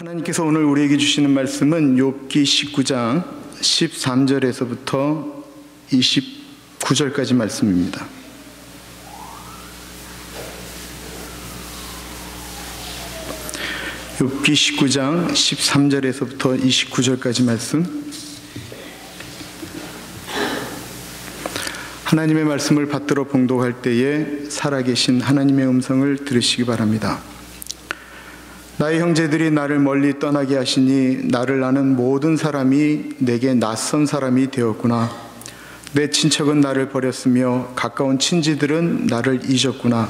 하나님께서 오늘 우리에게 주시는 말씀은 욥기 19장 13절에서부터 29절까지 말씀입니다. 욥기 19장 13절에서부터 29절까지 말씀 하나님의 말씀을 받들어 봉독할 때에 살아계신 하나님의 음성을 들으시기 바랍니다. 나의 형제들이 나를 멀리 떠나게 하시니 나를 아는 모든 사람이 내게 낯선 사람이 되었구나. 내 친척은 나를 버렸으며 가까운 친지들은 나를 잊었구나.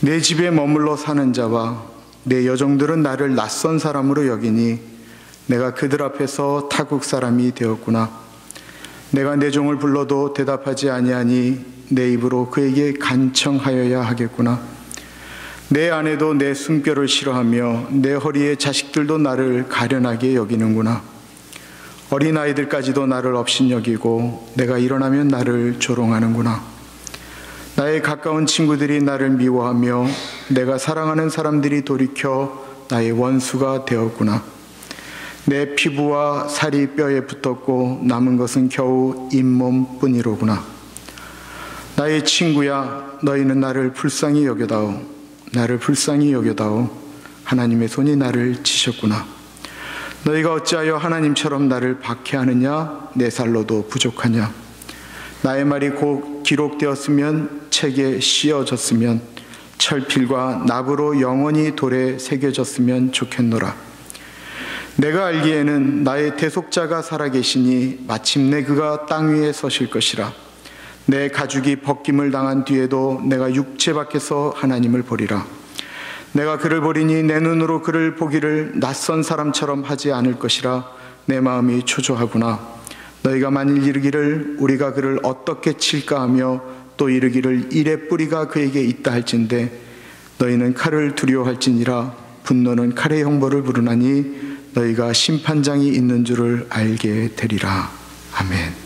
내 집에 머물러 사는 자와 내 여종들은 나를 낯선 사람으로 여기니 내가 그들 앞에서 타국 사람이 되었구나. 내가 내 종을 불러도 대답하지 아니하니 내 입으로 그에게 간청하여야 하겠구나. 내 아내도 내 숨결을 싫어하며 내 허리에 자식들도 나를 가련하게 여기는구나. 어린아이들까지도 나를 업신여기고 내가 일어나면 나를 조롱하는구나. 나의 가까운 친구들이 나를 미워하며 내가 사랑하는 사람들이 돌이켜 나의 원수가 되었구나. 내 피부와 살이 뼈에 붙었고 남은 것은 겨우 잇몸 뿐이로구나. 나의 친구야, 너희는 나를 불쌍히 여겨다오. 나를 불쌍히 여겨다오 하나님의 손이 나를 치셨구나. 너희가 어찌하여 하나님처럼 나를 박해하느냐? 내 살로도 부족하냐? 나의 말이 곧 기록되었으면 책에 씌어졌으면 철필과 납으로 영원히 돌에 새겨졌으면 좋겠노라. 내가 알기에는 나의 대속자가 살아계시니 마침내 그가 땅 위에 서실 것이라. 내 가죽이 벗김을 당한 뒤에도 내가 육체 밖에서 하나님을 보리라. 내가 그를 보리니 내 눈으로 그를 보기를 낯선 사람처럼 하지 않을 것이라 내 마음이 초조하구나. 너희가 만일 이르기를 우리가 그를 어떻게 칠까 하며 또 이르기를 일의 뿌리가 그에게 있다 할진대 너희는 칼을 두려워할지니라 분노는 칼의 형벌을 부르나니 너희가 심판장이 있는 줄을 알게 되리라. 아멘.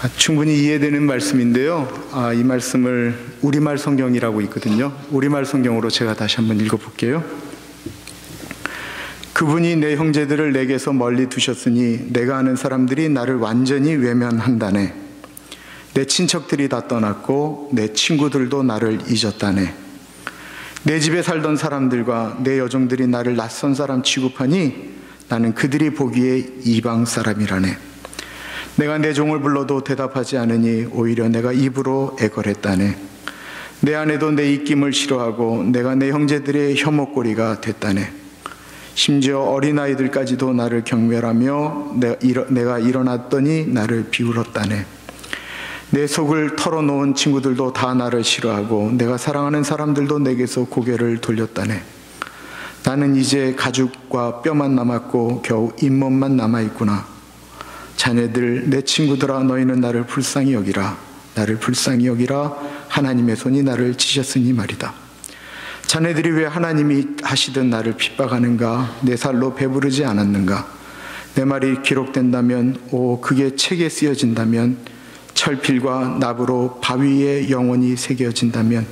아, 충분히 이해되는 말씀인데요. 아, 이 말씀을 우리말 성경이라고 있거든요. 우리말 성경으로 제가 다시 한번 읽어볼게요. 그분이 내 형제들을 내게서 멀리 두셨으니 내가 아는 사람들이 나를 완전히 외면한다네. 내 친척들이 다 떠났고 내 친구들도 나를 잊었다네. 내 집에 살던 사람들과 내 여종들이 나를 낯선 사람 취급하니 나는 그들이 보기에 이방 사람이라네. 내가 내 종을 불러도 대답하지 않으니 오히려 내가 입으로 애걸했다네. 내 아내도 내 입김을 싫어하고 내가 내 형제들의 혐오꼬리가 됐다네. 심지어 어린아이들까지도 나를 경멸하며 내가 일어났더니 나를 비울었다네. 내 속을 털어놓은 친구들도 다 나를 싫어하고 내가 사랑하는 사람들도 내게서 고개를 돌렸다네. 나는 이제 가죽과 뼈만 남았고 겨우 잇몸만 남아있구나. 자녀들, 내 친구들아, 너희는 나를 불쌍히 여기라. 나를 불쌍히 여기라. 하나님의 손이 나를 치셨으니 말이다. 자네들이 왜 하나님이 하시던 나를 핍박하는가? 내 살로 배부르지 않았는가? 내 말이 기록된다면, 오, 그게 책에 쓰여진다면, 철필과 납으로 바위에 영원히 새겨진다면,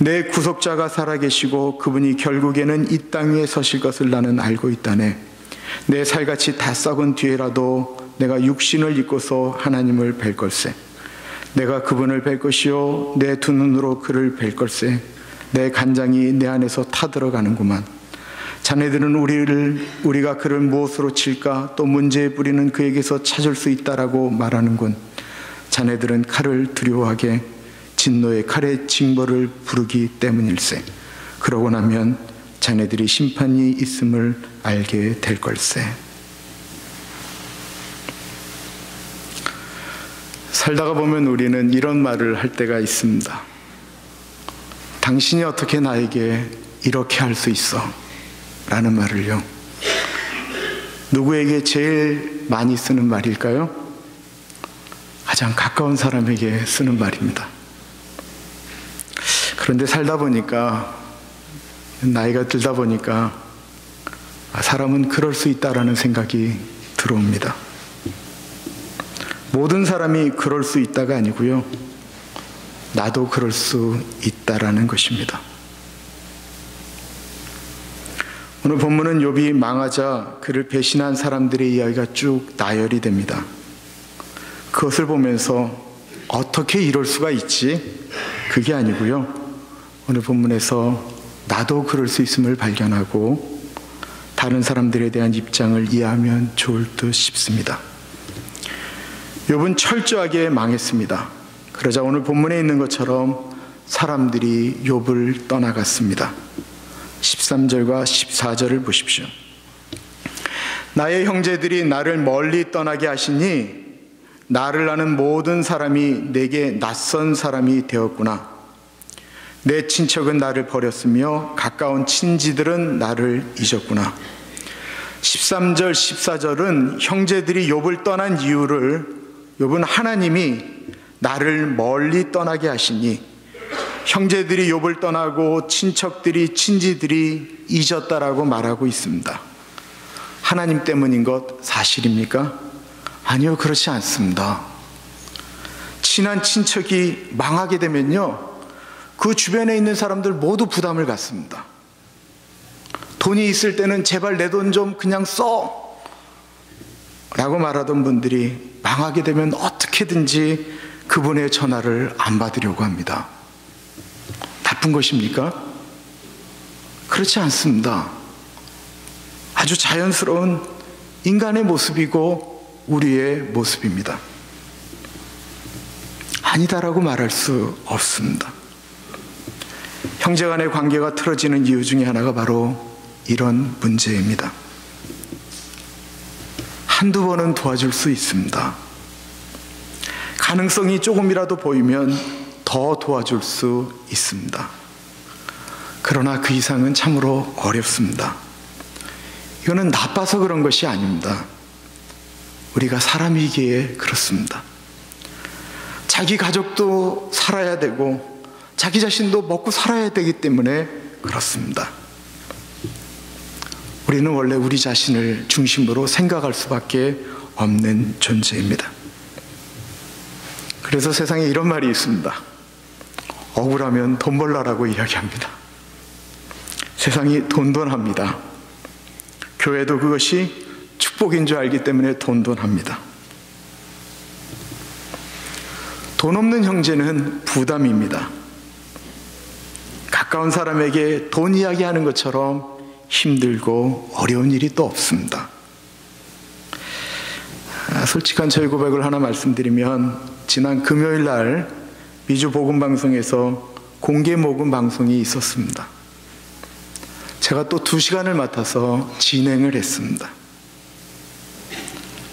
내 구속자가 살아계시고 그분이 결국에는 이땅 위에 서실 것을 나는 알고 있다네. 내 살같이 다 썩은 뒤에라도 내가 육신을 입고서 하나님을 뵐 걸세. 내가 그분을 뵐 것이요 내 두 눈으로 그를 뵐 걸세. 내 간장이 내 안에서 타들어가는구만. 자네들은 우리를 우리가 그를 무엇으로 칠까 또 문제의 뿌리는 그에게서 찾을 수 있다라고 말하는군. 자네들은 칼을 두려워하게 진노의 칼의 징벌을 부르기 때문일세. 그러고 나면 자네들이 심판이 있음을 알게 될 걸세. 살다가 보면 우리는 이런 말을 할 때가 있습니다. 당신이 어떻게 나에게 이렇게 할 수 있어? 라는 말을요. 누구에게 제일 많이 쓰는 말일까요? 가장 가까운 사람에게 쓰는 말입니다. 그런데 살다 보니까, 나이가 들다 보니까, 아, 사람은 그럴 수 있다라는 생각이 들어옵니다. 모든 사람이 그럴 수 있다가 아니고요. 나도 그럴 수 있다라는 것입니다. 오늘 본문은 욥이 망하자 그를 배신한 사람들의 이야기가 쭉 나열이 됩니다. 그것을 보면서 어떻게 이럴 수가 있지? 그게 아니고요. 오늘 본문에서 나도 그럴 수 있음을 발견하고 다른 사람들에 대한 입장을 이해하면 좋을 듯 싶습니다. 욥은 철저하게 망했습니다. 그러자 오늘 본문에 있는 것처럼 사람들이 욥을 떠나갔습니다. 13절과 14절을 보십시오. 나의 형제들이 나를 멀리 떠나게 하시니 나를 아는 모든 사람이 내게 낯선 사람이 되었구나. 내 친척은 나를 버렸으며 가까운 친지들은 나를 잊었구나. 13절, 14절은 형제들이 욥을 떠난 이유를 욥은 하나님이 나를 멀리 떠나게 하시니 형제들이 욥을 떠나고 친척들이 친지들이 잊었다라고 말하고 있습니다. 하나님 때문인 것 사실입니까? 아니요, 그렇지 않습니다. 친한 친척이 망하게 되면요, 그 주변에 있는 사람들 모두 부담을 갖습니다. 돈이 있을 때는 제발 내 돈 좀 그냥 써! 라고 말하던 분들이 망하게 되면 어떻게든지 그분의 전화를 안 받으려고 합니다. 나쁜 것입니까? 그렇지 않습니다. 아주 자연스러운 인간의 모습이고 우리의 모습입니다. 아니다라고 말할 수 없습니다. 형제 간의 관계가 틀어지는 이유 중에 하나가 바로 이런 문제입니다. 한두 번은 도와줄 수 있습니다. 가능성이 조금이라도 보이면 더 도와줄 수 있습니다. 그러나 그 이상은 참으로 어렵습니다. 이거는 나빠서 그런 것이 아닙니다. 우리가 사람이기에 그렇습니다. 자기 가족도 살아야 되고, 자기 자신도 먹고 살아야 되기 때문에 그렇습니다. 우리는 원래 우리 자신을 중심으로 생각할 수밖에 없는 존재입니다. 그래서 세상에 이런 말이 있습니다. 억울하면 돈 벌라라고 이야기합니다. 세상이 돈돈합니다. 교회도 그것이 축복인 줄 알기 때문에 돈돈합니다. 돈 없는 형제는 부담입니다. 가까운 사람에게 돈 이야기하는 것처럼 힘들고 어려운 일이 또 없습니다. 아, 솔직한 저희 고백을 하나 말씀드리면 지난 금요일 날 미주 복음 방송에서 공개 모금 방송이 있었습니다. 제가 또 두 시간을 맡아서 진행을 했습니다.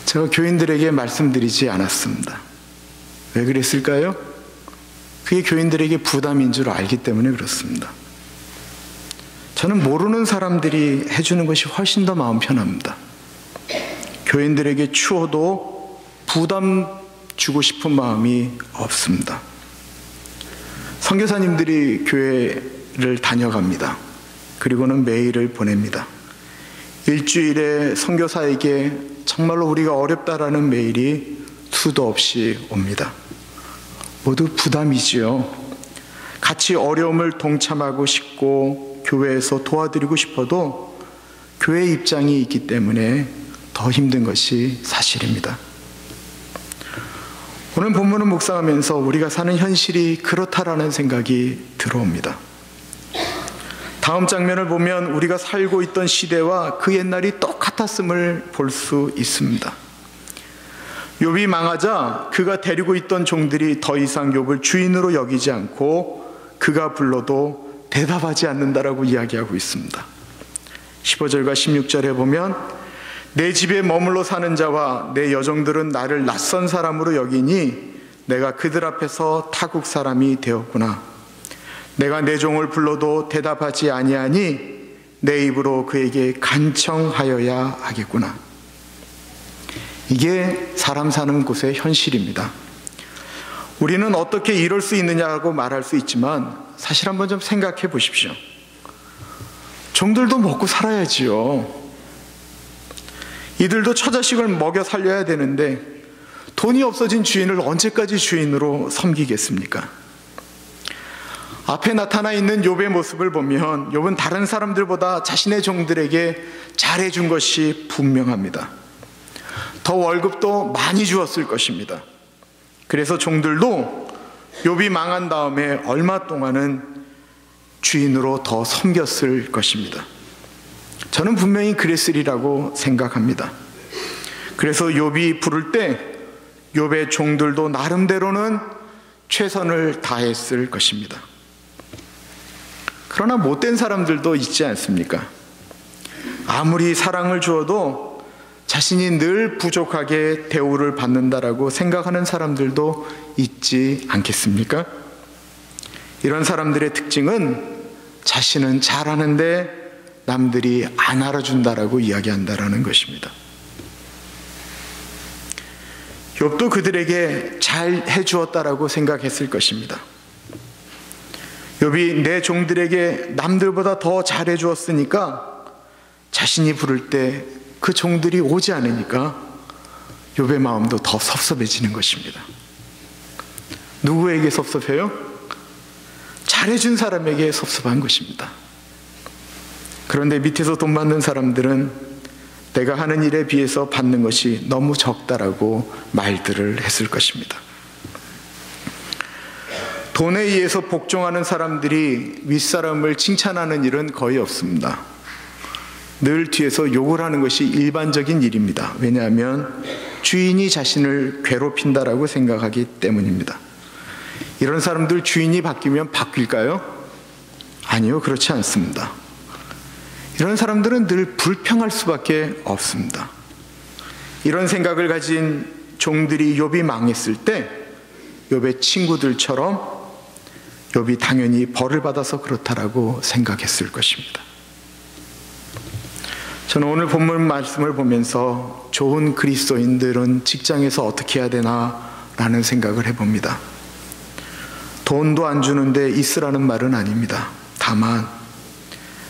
제가 교인들에게 말씀드리지 않았습니다. 왜 그랬을까요? 그게 교인들에게 부담인 줄 알기 때문에 그렇습니다. 저는 모르는 사람들이 해주는 것이 훨씬 더 마음 편합니다. 교인들에게 추워도 부담 주고 싶은 마음이 없습니다. 선교사님들이 교회를 다녀갑니다. 그리고는 메일을 보냅니다. 일주일에 선교사에게 정말로 우리가 어렵다라는 메일이 수도 없이 옵니다. 모두 부담이지요. 같이 어려움을 동참하고 싶고 교회에서 도와드리고 싶어도 교회 입장이 있기 때문에 더 힘든 것이 사실입니다. 오늘 본문을 묵상하면서 우리가 사는 현실이 그렇다라는 생각이 들어옵니다. 다음 장면을 보면 우리가 살고 있던 시대와 그 옛날이 똑같았음을 볼 수 있습니다. 욥이 망하자 그가 데리고 있던 종들이 더 이상 욥을 주인으로 여기지 않고 그가 불러도 대답하지 않는다라고 이야기하고 있습니다. 15절과 16절에 보면 내 집에 머물러 사는 자와 내 여종들은 나를 낯선 사람으로 여기니 내가 그들 앞에서 타국 사람이 되었구나. 내가 내 종을 불러도 대답하지 아니하니 내 입으로 그에게 간청하여야 하겠구나. 이게 사람 사는 곳의 현실입니다. 우리는 어떻게 이럴 수 있느냐고 말할 수 있지만 사실 한번 좀 생각해 보십시오. 종들도 먹고 살아야지요. 이들도 처자식을 먹여 살려야 되는데 돈이 없어진 주인을 언제까지 주인으로 섬기겠습니까? 앞에 나타나 있는 욥의 모습을 보면 욥은 다른 사람들보다 자신의 종들에게 잘해준 것이 분명합니다. 더 월급도 많이 주었을 것입니다. 그래서 종들도 욥이 망한 다음에 얼마 동안은 주인으로 더 섬겼을 것입니다. 저는 분명히 그랬으리라고 생각합니다. 그래서 욥이 부를 때 욥의 종들도 나름대로는 최선을 다했을 것입니다. 그러나 못된 사람들도 있지 않습니까? 아무리 사랑을 주어도 자신이 늘 부족하게 대우를 받는다라고 생각하는 사람들도 있지 않겠습니까? 이런 사람들의 특징은 자신은 잘하는데 남들이 안 알아준다라고 이야기한다라는 것입니다. 욥도 그들에게 잘 해주었다라고 생각했을 것입니다. 욥이 내 종들에게 남들보다 더 잘해 주었으니까 자신이 부를 때 그 종들이 오지 않으니까 욥의 마음도 더 섭섭해지는 것입니다. 누구에게 섭섭해요? 잘해준 사람에게 섭섭한 것입니다. 그런데 밑에서 돈 받는 사람들은 내가 하는 일에 비해서 받는 것이 너무 적다라고 말들을 했을 것입니다. 돈에 의해서 복종하는 사람들이 윗사람을 칭찬하는 일은 거의 없습니다. 늘 뒤에서 욕을 하는 것이 일반적인 일입니다. 왜냐하면 주인이 자신을 괴롭힌다라고 생각하기 때문입니다. 이런 사람들 주인이 바뀌면 바뀔까요? 아니요, 그렇지 않습니다. 이런 사람들은 늘 불평할 수밖에 없습니다. 이런 생각을 가진 종들이 욥이 망했을 때 욥의 친구들처럼 욥이 당연히 벌을 받아서 그렇다라고 생각했을 것입니다. 저는 오늘 본문 말씀을 보면서 좋은 그리스도인들은 직장에서 어떻게 해야 되나 라는 생각을 해봅니다. 돈도 안 주는데 있으라는 말은 아닙니다. 다만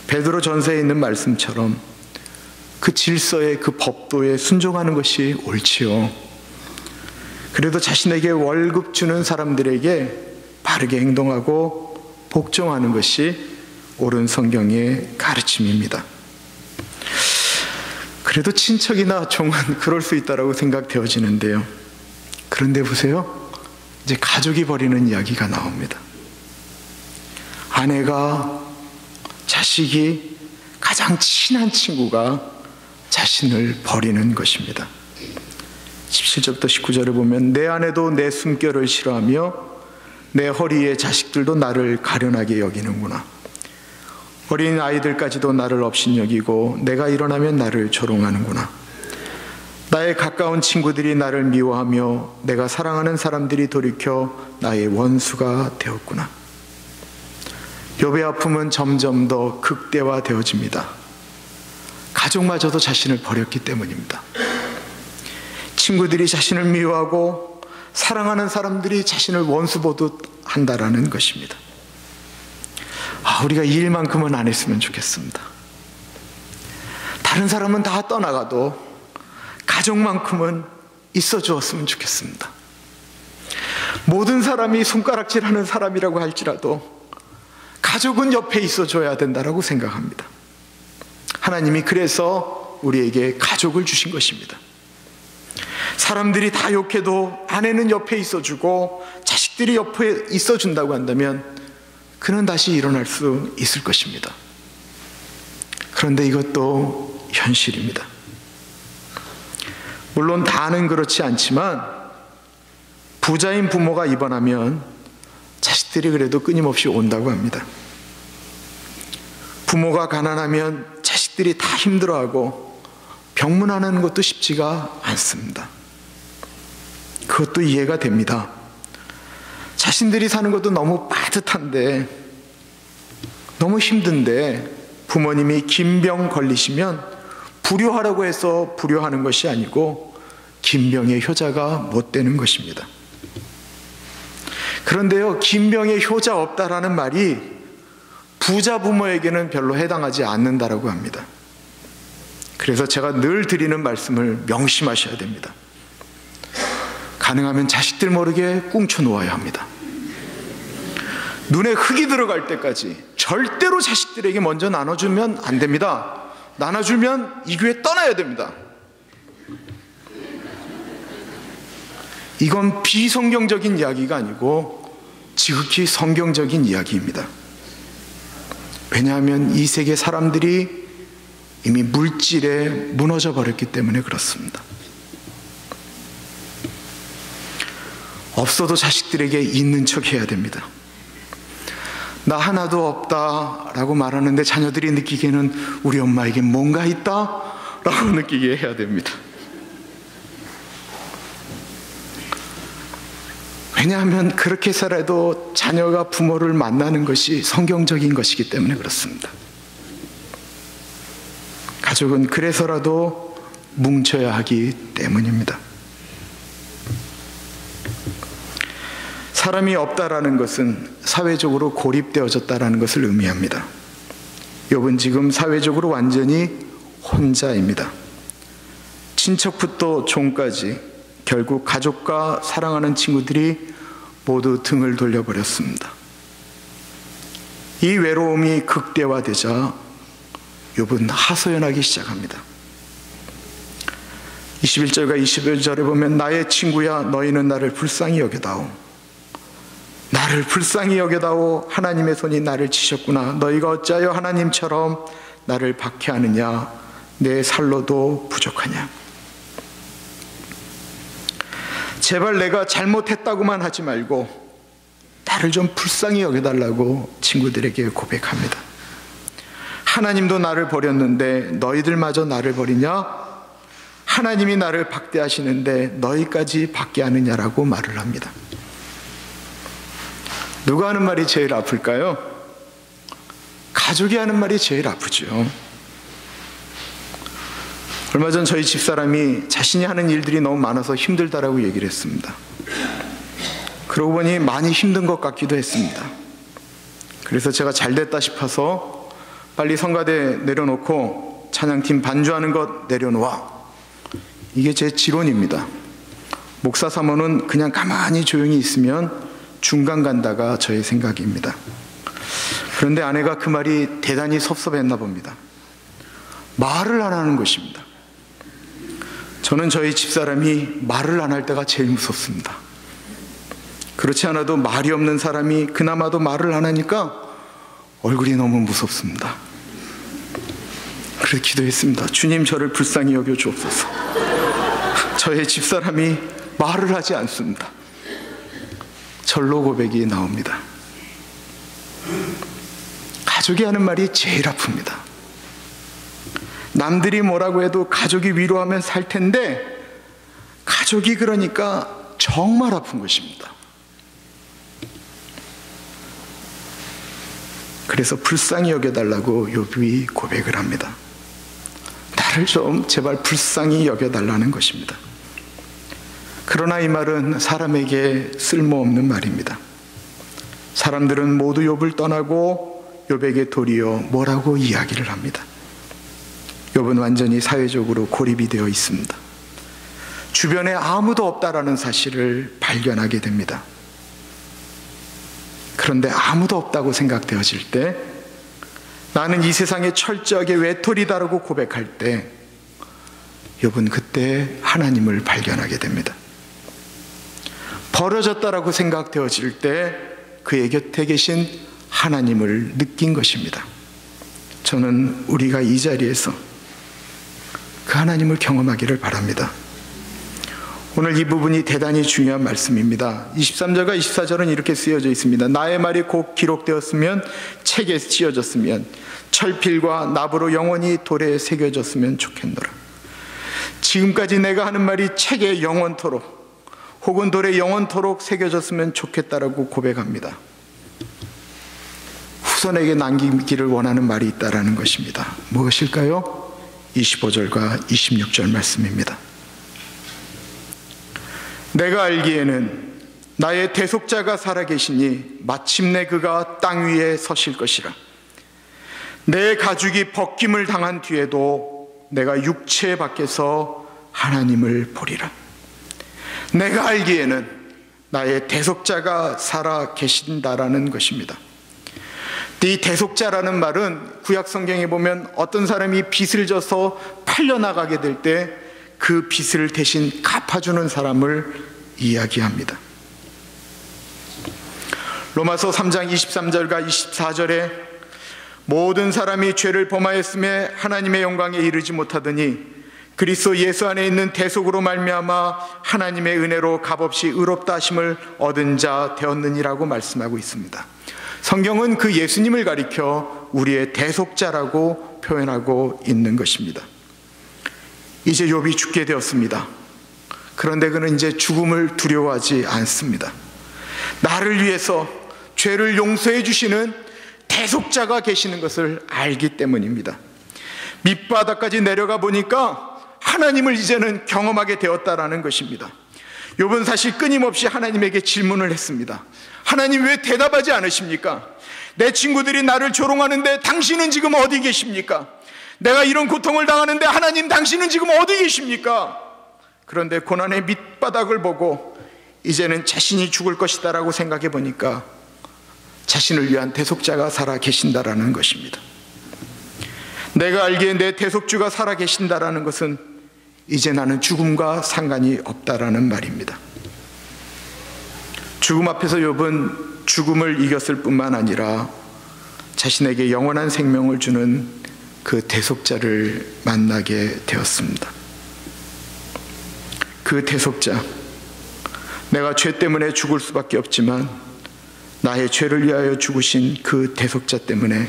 베드로 전서에 있는 말씀처럼 그 질서에 그 법도에 순종하는 것이 옳지요. 그래도 자신에게 월급 주는 사람들에게 바르게 행동하고 복종하는 것이 옳은 성경의 가르침입니다. 그래도 친척이나 종은 그럴 수 있다라고 생각되어지는데요. 그런데 보세요. 이제 가족이 버리는 이야기가 나옵니다. 아내가 자식이 가장 친한 친구가 자신을 버리는 것입니다. 17절부터 19절을 보면 내 아내도 내 숨결을 싫어하며 내 허리에 자식들도 나를 가련하게 여기는구나. 어린 아이들까지도 나를 없인 여기고 내가 일어나면 나를 조롱하는구나. 나의 가까운 친구들이 나를 미워하며 내가 사랑하는 사람들이 돌이켜 나의 원수가 되었구나. 욥의 아픔은 점점 더 극대화되어집니다. 가족마저도 자신을 버렸기 때문입니다. 친구들이 자신을 미워하고 사랑하는 사람들이 자신을 원수 보듯 한다라는 것입니다. 아, 우리가 이 일만큼은 안 했으면 좋겠습니다. 다른 사람은 다 떠나가도 가족만큼은 있어 주었으면 좋겠습니다. 모든 사람이 손가락질 하는 사람이라고 할지라도 가족은 옆에 있어 줘야 된다라고 생각합니다. 하나님이 그래서 우리에게 가족을 주신 것입니다. 사람들이 다 욕해도 아내는 옆에 있어 주고 자식들이 옆에 있어 준다고 한다면 그는 다시 일어날 수 있을 것입니다. 그런데 이것도 현실입니다. 물론 다는 그렇지 않지만 부자인 부모가 입원하면 자식들이 그래도 끊임없이 온다고 합니다. 부모가 가난하면 자식들이 다 힘들어하고 병문안하는 것도 쉽지가 않습니다. 그것도 이해가 됩니다. 자신들이 사는 것도 너무 빠듯한데, 너무 힘든데, 부모님이 긴병 걸리시면 불효하라고 해서 불효하는 것이 아니고, 긴병의 효자가 못 되는 것입니다. 그런데요, 긴병의 효자 없다라는 말이 부자 부모에게는 별로 해당하지 않는다라고 합니다. 그래서 제가 늘 드리는 말씀을 명심하셔야 됩니다. 가능하면 자식들 모르게 꿍쳐 놓아야 합니다. 눈에 흙이 들어갈 때까지 절대로 자식들에게 먼저 나눠주면 안 됩니다. 나눠주면 이 교회 떠나야 됩니다. 이건 비성경적인 이야기가 아니고 지극히 성경적인 이야기입니다. 왜냐하면 이 세계 사람들이 이미 물질에 무너져 버렸기 때문에 그렇습니다. 없어도 자식들에게 있는 척 해야 됩니다. 나 하나도 없다 라고 말하는데 자녀들이 느끼기에는 우리 엄마에게 뭔가 있다 라고 느끼게 해야 됩니다. 왜냐하면 그렇게 살아도 자녀가 부모를 만나는 것이 성경적인 것이기 때문에 그렇습니다. 가족은 그래서라도 뭉쳐야 하기 때문입니다. 사람이 없다라는 것은 사회적으로 고립되어졌다라는 것을 의미합니다. 욥은 지금 사회적으로 완전히 혼자입니다. 친척부터 종까지 결국 가족과 사랑하는 친구들이 모두 등을 돌려버렸습니다. 이 외로움이 극대화되자 욥은 하소연하기 시작합니다. 21절과 21절에 보면 나의 친구야 너희는 나를 불쌍히 여겨다오. 나를 불쌍히 여겨다오 하나님의 손이 나를 치셨구나. 너희가 어찌하여 하나님처럼 나를 박해하느냐. 내 살로도 부족하냐. 제발 내가 잘못했다고만 하지 말고 나를 좀 불쌍히 여겨달라고 친구들에게 고백합니다. 하나님도 나를 버렸는데 너희들마저 나를 버리냐? 하나님이 나를 박대하시는데 너희까지 받게 하느냐라고 말을 합니다. 누가 하는 말이 제일 아플까요? 가족이 하는 말이 제일 아프죠. 얼마 전 저희 집사람이 자신이 하는 일들이 너무 많아서 힘들다라고 얘기를 했습니다. 그러고 보니 많이 힘든 것 같기도 했습니다. 그래서 제가 잘 됐다 싶어서 빨리 성가대 내려놓고 찬양팀 반주하는 것 내려놓아. 이게 제 지론입니다. 목사 사모는 그냥 가만히 조용히 있으면 중간 간다가 저의 생각입니다. 그런데 아내가 그 말이 대단히 섭섭했나 봅니다. 말을 안 하는 것입니다. 저는 저희 집사람이 말을 안 할 때가 제일 무섭습니다. 그렇지 않아도 말이 없는 사람이 그나마도 말을 안 하니까 얼굴이 너무 무섭습니다. 그래서 기도했습니다. 주님 저를 불쌍히 여겨 주옵소서. 저의 집사람이 말을 하지 않습니다. 절로 고백이 나옵니다. 가족이 하는 말이 제일 아픕니다. 남들이 뭐라고 해도 가족이 위로하면 살 텐데 가족이 그러니까 정말 아픈 것입니다. 그래서 불쌍히 여겨달라고 욥이 고백을 합니다. 나를 좀 제발 불쌍히 여겨달라는 것입니다. 그러나 이 말은 사람에게 쓸모없는 말입니다. 사람들은 모두 욥을 떠나고 욥에게 도리어 뭐라고 이야기를 합니다. 욥은 완전히 사회적으로 고립이 되어 있습니다. 주변에 아무도 없다라는 사실을 발견하게 됩니다. 그런데 아무도 없다고 생각되어질 때 나는 이 세상에 철저하게 외톨이다라고 고백할 때 욥은 그때 하나님을 발견하게 됩니다. 버려졌다라고 생각되어질 때 그의 곁에 계신 하나님을 느낀 것입니다. 저는 우리가 이 자리에서 그 하나님을 경험하기를 바랍니다. 오늘 이 부분이 대단히 중요한 말씀입니다. 23절과 24절은 이렇게 쓰여져 있습니다. 나의 말이 곧 기록되었으면 책에 씌어졌으면 철필과 납으로 영원히 돌에 새겨졌으면 좋겠노라. 지금까지 내가 하는 말이 책에 영원토록 혹은 돌에 영원토록 새겨졌으면 좋겠다라고 고백합니다. 후손에게 남기기를 원하는 말이 있다라는 것입니다. 무엇일까요? 25절과 26절 말씀입니다. 내가 알기에는 나의 대속자가 살아계시니 마침내 그가 땅 위에 서실 것이라. 내 가죽이 벗김을 당한 뒤에도 내가 육체 밖에서 하나님을 보리라. 내가 알기에는 나의 대속자가 살아 계신다라는 것입니다. 이 대속자라는 말은 구약 성경에 보면 어떤 사람이 빚을 져서 팔려나가게 될 때 그 빚을 대신 갚아주는 사람을 이야기합니다. 로마서 3장 23절과 24절에 모든 사람이 죄를 범하였음에 하나님의 영광에 이르지 못하더니 그리스도 예수 안에 있는 대속으로 말미암아 하나님의 은혜로 값없이 의롭다 하심을 얻은 자 되었느니라고 말씀하고 있습니다. 성경은 그 예수님을 가리켜 우리의 대속자라고 표현하고 있는 것입니다. 이제 욥이 죽게 되었습니다. 그런데 그는 이제 죽음을 두려워하지 않습니다. 나를 위해서 죄를 용서해 주시는 대속자가 계시는 것을 알기 때문입니다. 밑바닥까지 내려가 보니까 하나님을 이제는 경험하게 되었다라는 것입니다. 욥은 사실 끊임없이 하나님에게 질문을 했습니다. 하나님 왜 대답하지 않으십니까? 내 친구들이 나를 조롱하는데 당신은 지금 어디 계십니까? 내가 이런 고통을 당하는데 하나님 당신은 지금 어디 계십니까? 그런데 고난의 밑바닥을 보고 이제는 자신이 죽을 것이다라고 생각해 보니까 자신을 위한 대속자가 살아 계신다라는 것입니다. 내가 알기에 내 대속주가 살아 계신다라는 것은 이제 나는 죽음과 상관이 없다라는 말입니다. 죽음 앞에서 욥은 죽음을 이겼을 뿐만 아니라 자신에게 영원한 생명을 주는 그 대속자를 만나게 되었습니다. 그 대속자, 내가 죄 때문에 죽을 수밖에 없지만 나의 죄를 위하여 죽으신 그 대속자 때문에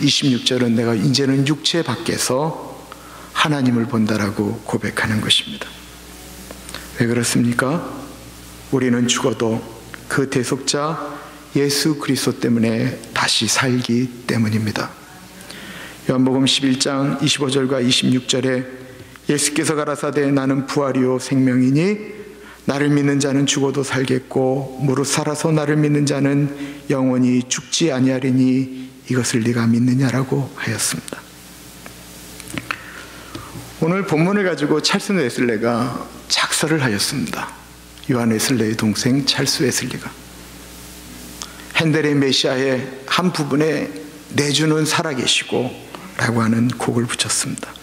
26절은 내가 이제는 육체 밖에서 하나님을 본다라고 고백하는 것입니다. 왜 그렇습니까? 우리는 죽어도 그 대속자 예수 그리스도 때문에 다시 살기 때문입니다. 요한복음 11장 25절과 26절에 예수께서 가라사대 나는 부활이요 생명이니 나를 믿는 자는 죽어도 살겠고 무릇 살아서 나를 믿는 자는 영원히 죽지 아니하리니 이것을 네가 믿느냐라고 하였습니다. 오늘 본문을 가지고 찰스 웨슬레가 작설을 하였습니다. 요한 웨슬레의 동생 찰스 웨슬리가 핸델의 메시아의 한 부분에 내주는 살아계시고 라고 하는 곡을 붙였습니다.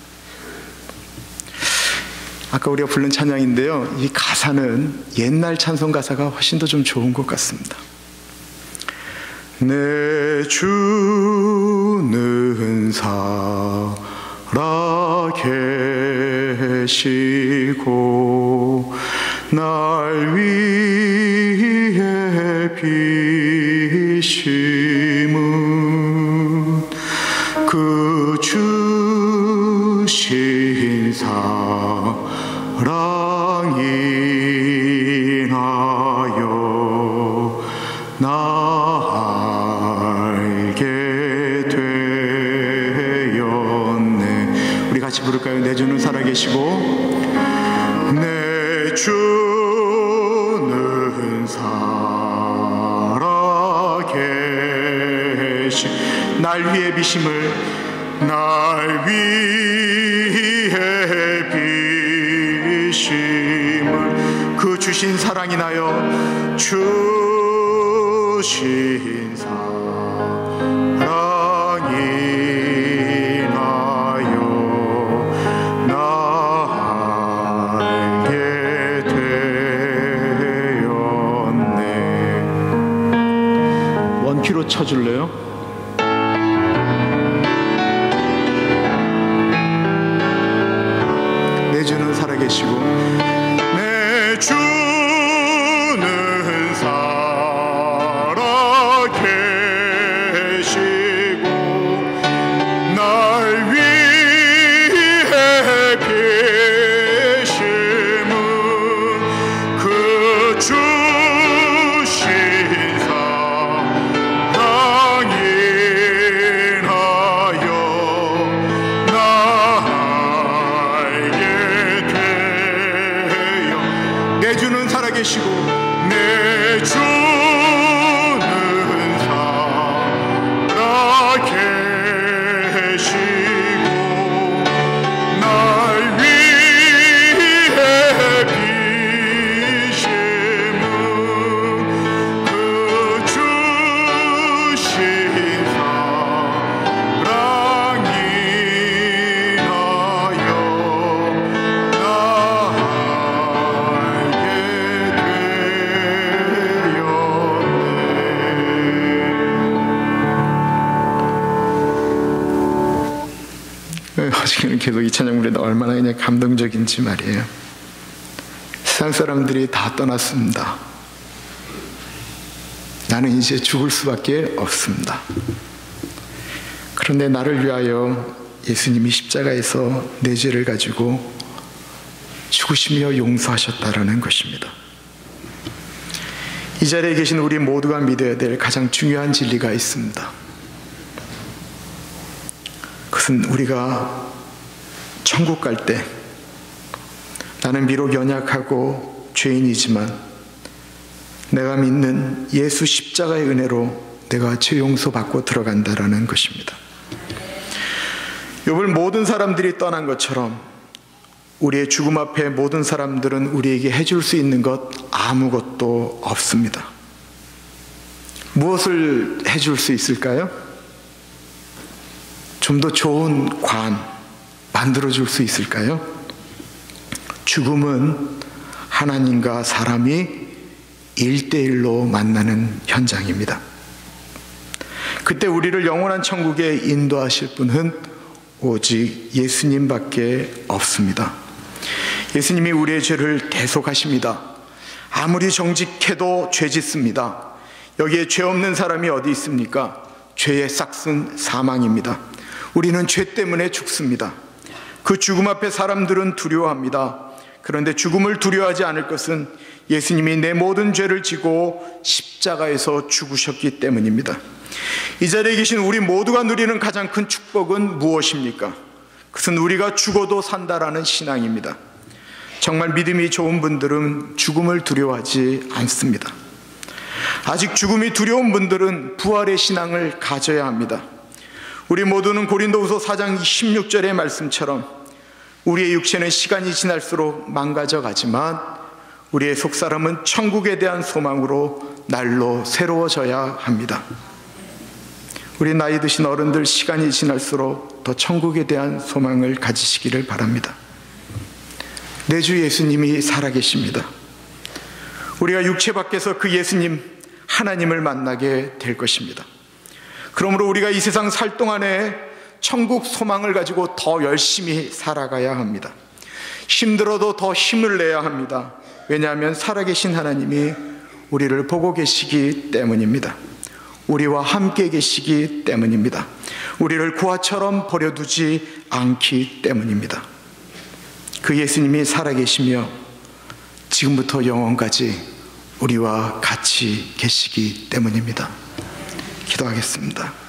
아까 우리가 부른 찬양인데요. 이 가사는 옛날 찬송 가사가 훨씬 더 좀 좋은 것 같습니다. 내 주는 사 계시고 날 위해 비심 비심을 날 위해 비심을 그 주신 사랑이 나여 주신 사랑이 쳐줄래요? 감동적인지 말이에요. 세상 사람들이 다 떠났습니다. 나는 이제 죽을 수밖에 없습니다. 그런데 나를 위하여 예수님이 십자가에서 내 죄를 가지고 죽으시며 용서하셨다라는 것입니다. 이 자리에 계신 우리 모두가 믿어야 될 가장 중요한 진리가 있습니다. 그것은 우리가 천국 갈 때 나는 비록 연약하고 죄인이지만 내가 믿는 예수 십자가의 은혜로 내가 죄 용서 받고 들어간다라는 것입니다. 욥을 모든 사람들이 떠난 것처럼 우리의 죽음 앞에 모든 사람들은 우리에게 해줄 수 있는 것 아무것도 없습니다. 무엇을 해줄 수 있을까요? 좀 더 좋은 관 만들어 줄 수 있을까요? 죽음은 하나님과 사람이 일대일로 만나는 현장입니다. 그때 우리를 영원한 천국에 인도하실 분은 오직 예수님밖에 없습니다. 예수님이 우리의 죄를 대속하십니다. 아무리 정직해도 죄 짓습니다. 여기에 죄 없는 사람이 어디 있습니까? 죄의 싹슨 사망입니다. 우리는 죄 때문에 죽습니다. 그 죽음 앞에 사람들은 두려워합니다. 그런데 죽음을 두려워하지 않을 것은 예수님이 내 모든 죄를 지고 십자가에서 죽으셨기 때문입니다. 이 자리에 계신 우리 모두가 누리는 가장 큰 축복은 무엇입니까? 그것은 우리가 죽어도 산다라는 신앙입니다. 정말 믿음이 좋은 분들은 죽음을 두려워하지 않습니다. 아직 죽음이 두려운 분들은 부활의 신앙을 가져야 합니다. 우리 모두는 고린도후서 4장 16절의 말씀처럼 우리의 육체는 시간이 지날수록 망가져 가지만 우리의 속사람은 천국에 대한 소망으로 날로 새로워져야 합니다. 우리 나이 드신 어른들 시간이 지날수록 더 천국에 대한 소망을 가지시기를 바랍니다. 내주 예수님이 살아계십니다. 우리가 육체 밖에서 그 예수님, 하나님을 만나게 될 것입니다. 그러므로 우리가 이 세상 살 동안에 천국 소망을 가지고 더 열심히 살아가야 합니다. 힘들어도 더 힘을 내야 합니다. 왜냐하면 살아계신 하나님이 우리를 보고 계시기 때문입니다. 우리와 함께 계시기 때문입니다. 우리를 구화처럼 버려두지 않기 때문입니다. 그 예수님이 살아계시며 지금부터 영원까지 우리와 같이 계시기 때문입니다. 기도하겠습니다.